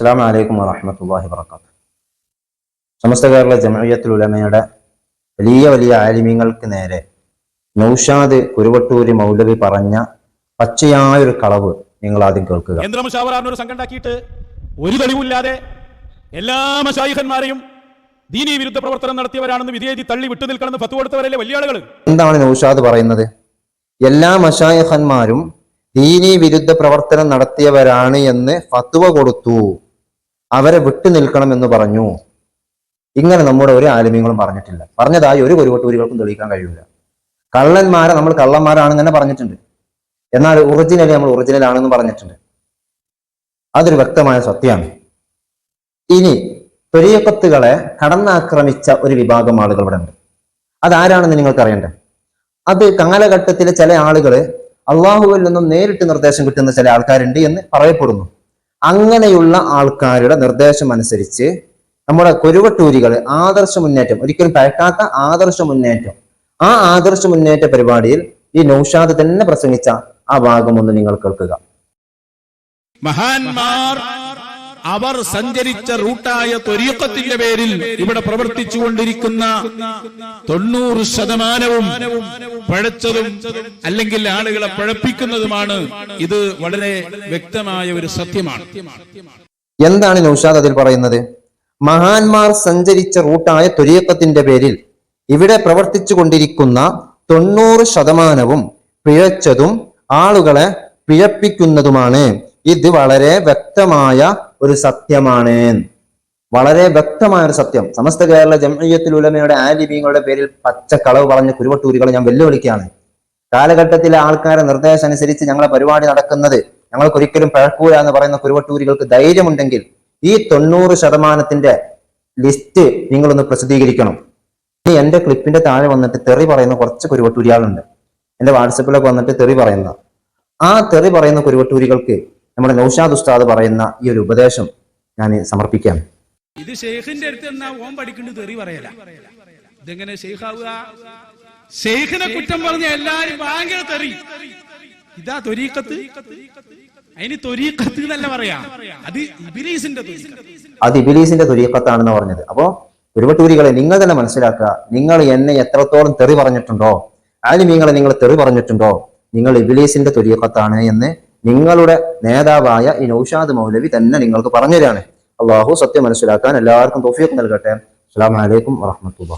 അസ്സാം വലൈക്കും വറഹമത്തല്ലാഹി വർക്കാത്തു സമസ്ത കേരള ജമയത്തുൽ ഉലമയുടെ വലിയ വലിയ ആലിമ്യങ്ങൾക്ക് നേരെ നൌഷാദ് കുരുവട്ടൂരി മൗലവി പറഞ്ഞ പച്ചയായൊരു കളവ് നിങ്ങൾ ആദ്യം കേൾക്കുക. കേന്ദ്ര ഒരു തെളിവില്ലാതെ എല്ലാ മഷായിഖന്മാരെയും ദീനീ വിരുദ്ധ പ്രവർത്തനം നടത്തിയവരാണെന്ന് വിധേയതി തള്ളി വിട്ടു നിൽക്കണമെന്ന് ഫത്വ കൊടുത്തവരല്ലേ വലിയ ആളുകൾ എന്താണ് നൌഷാദ് പറയുന്നത്? എല്ലാ മഷായിഖന്മാരും ദീനീ വിരുദ്ധ പ്രവർത്തനം നടത്തിയവരാണ് എന്ന് ഫത്വ കൊടുത്തു. അവരെ വിട്ടു നിൽക്കണം എന്ന് പറഞ്ഞു. ഇങ്ങനെ നമ്മുടെ ഒരു ആലിമ്യങ്ങളും പറഞ്ഞിട്ടില്ല. പറഞ്ഞതായി ഒരു കുരുവട്ടൂരികൾക്കും തെളിയിക്കാൻ കഴിയില്ല കള്ളന്മാരെ നമ്മൾ കള്ളന്മാരാണെന്ന് തന്നെ പറഞ്ഞിട്ടുണ്ട്. എന്നാൽ ഒറിജിനലി നമ്മൾ ഒറിജിനൽ ആണെന്ന് പറഞ്ഞിട്ടുണ്ട്. അതൊരു വ്യക്തമായ സത്യമാണ്. ഇനി പെരിയപ്പത്തുകളെ കടന്നാക്രമിച്ച ഒരു വിഭാഗം ആളുകൾ ഇവിടെ ഉണ്ട്. അതാരാണെന്ന് നിങ്ങൾക്ക് അറിയണ്ടേ? അത് കാലഘട്ടത്തിലെ ചില ആളുകൾ അള്ളാഹുവിൽ നിന്നും നേരിട്ട് നിർദ്ദേശം കിട്ടുന്ന ചില ആൾക്കാരുണ്ട് എന്ന് പറയപ്പെടുന്നു. അങ്ങനെയുള്ള ആൾക്കാരുടെ നിർദ്ദേശം അനുസരിച്ച് നമ്മുടെ കുരുവട്ടൂരികൾ ആദർശ മുന്നേറ്റം ഒരിക്കലും പഴക്കാത്ത ആദർശ മുന്നേറ്റം. ആ ആദർശ മുന്നേറ്റ പരിപാടിയിൽ ഈ നൌഷാദ് തന്നെ പ്രസംഗിച്ച ആ ഭാഗം ഒന്ന് നിങ്ങൾ കേൾക്കുക. മഹാന്മാർ അവർ സഞ്ചരിച്ച റൂട്ടായ ത്വരീക്കത്തിന്റെ പേരിൽ ഇവിടെ പ്രവർത്തിച്ചുകൊണ്ടിരിക്കുന്ന തൊണ്ണൂറ് ശതമാനവും പഴച്ചതും അല്ലെങ്കിൽ ആളുകളെ പഴപ്പിക്കുന്നതുമാണ് ഇത് വളരെ വ്യക്തമായ ഒരു സത്യമാണ്. എന്താണ് നൗഷാദ് അതിൽ പറയുന്നത്? മഹാന്മാർ സഞ്ചരിച്ച റൂട്ടായ ത്വരീക്കത്തിന്റെ പേരിൽ ഇവിടെ പ്രവർത്തിച്ചു കൊണ്ടിരിക്കുന്ന തൊണ്ണൂറ് ശതമാനവും പിഴച്ചതും ആളുകളെ പിഴപ്പിക്കുന്നതുമാണ്. ഇത് വളരെ വ്യക്തമായ ഒരു സത്യമാണ്. വളരെ വ്യക്തമായ ഒരു സത്യം. സമസ്ത കേരള ജംഇയ്യത്തുൽ ഉലമയുടെ ആലിമീങ്ങളുടെ പേരിൽ പച്ച കളവ് പറഞ്ഞ കുരുവട്ടൂരികളെ ഞാൻ വെല്ലുവിളിക്കുകയാണ്. കാലഘട്ടത്തിലെ ആൾക്കാരുടെ നിർദ്ദേശം അനുസരിച്ച് ഞങ്ങളെ പരിപാടി നടക്കുന്നത് ഞങ്ങൾക്ക് ഒരിക്കലും പഴക്കൂല എന്ന് പറയുന്ന കുരുവട്ടൂരികൾക്ക് ധൈര്യമുണ്ടെങ്കിൽ ഈ തൊണ്ണൂറ് ശതമാനത്തിന്റെ ലിസ്റ്റ് നിങ്ങളൊന്ന് പ്രസിദ്ധീകരിക്കണം. ഇനി എന്റെ ക്ലിപ്പിന്റെ താഴെ വന്നിട്ട് തെറി പറയുന്ന കുറച്ച് കുരുവട്ടൂരികളുണ്ട്. എന്റെ വാട്സപ്പിലൊക്കെ വന്നിട്ട് തെറി പറയുന്ന. ആ തെറി പറയുന്ന കുരുവട്ടൂരികൾക്ക് നമ്മുടെ നൗഷാദ് ഉസ്താദ് പറയുന്ന ഈ ഒരു ഉപദേശം ഞാൻ സമർപ്പിക്കാം ഇത് ഷെയ്ഖിന്റെ അടുത്ത് എന്നാ ഓം പഠിക്കേണ്ടത് തെറി പറയല. ഇതെങ്ങനെ ഷെയ്ഖാവുക ഷെയ്ഖിനെ കുറ്റം പറഞ്ഞ എല്ലാരും ഭയങ്കര തെറി. ഇതാ തൊരീക്കത്ത് അതിന് തൊരീക്കത്ത് എന്നല്ല പറയാ. അത് ഇബിലീസിന്റെ അത് ഇബിലീസിന്റെ തൊരീക്കത്താണെന്ന് പറഞ്ഞത്. അപ്പോ കുരുവട്ടൂരികളെ നിങ്ങൾ തന്നെ മനസ്സിലാക്കുക. നിങ്ങൾ എന്നെ എത്രത്തോളം തെറി പറഞ്ഞിട്ടുണ്ടോ? ആലിമീങ്ങളെ നിങ്ങൾ തെറി പറഞ്ഞിട്ടുണ്ടോ? നിങ്ങൾ ഇബിലീസിന്റെ തൊരീക്കത്താണ് എന്ന് നിങ്ങളുടെ നേതാവായ ഈ നൌഷാദ് മൗലവി തന്നെ നിങ്ങൾക്ക് പറഞ്ഞു പറഞ്ഞുതരാണ് അള്ളാഹു സത്യം മനസ്സിലാക്കാൻ എല്ലാവർക്കും തോഫിയൊക്കെ നൽകട്ടെ. അസ്സാം വലൈക്കും വാഹമത്തുള്ള